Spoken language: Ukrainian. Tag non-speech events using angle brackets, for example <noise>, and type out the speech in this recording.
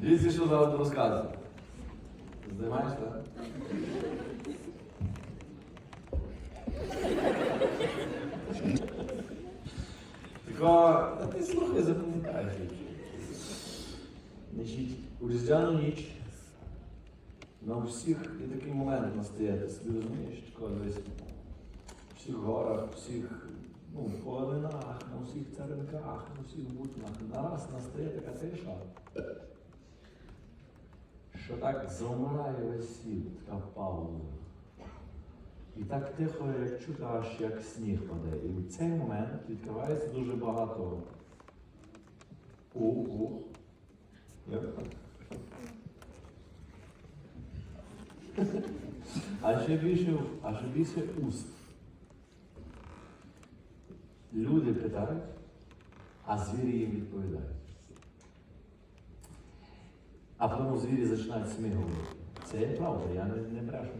Дивіться, що зараз розказую. Здимаєш, так? Така, та ти слухай, запам'ятаєш. Значить, у різдвяну ніч на всіх і такий момент настає, ти собі розумієш, такого десь в всіх горах, всіх ну, полонинах, на всіх царинках, на всіх бутнах. Нараз настає така тиша, що так замирає весь світ, така пауза. І так тихо, як чути, аж як сніг паде. І в цей момент відкривається дуже багато ух. <laughs> А ще більше, а ще більше уст. Люди питають, а звірі їм відповідають. А потім звірі починають смігувати. Це є правда, я не, не брешу.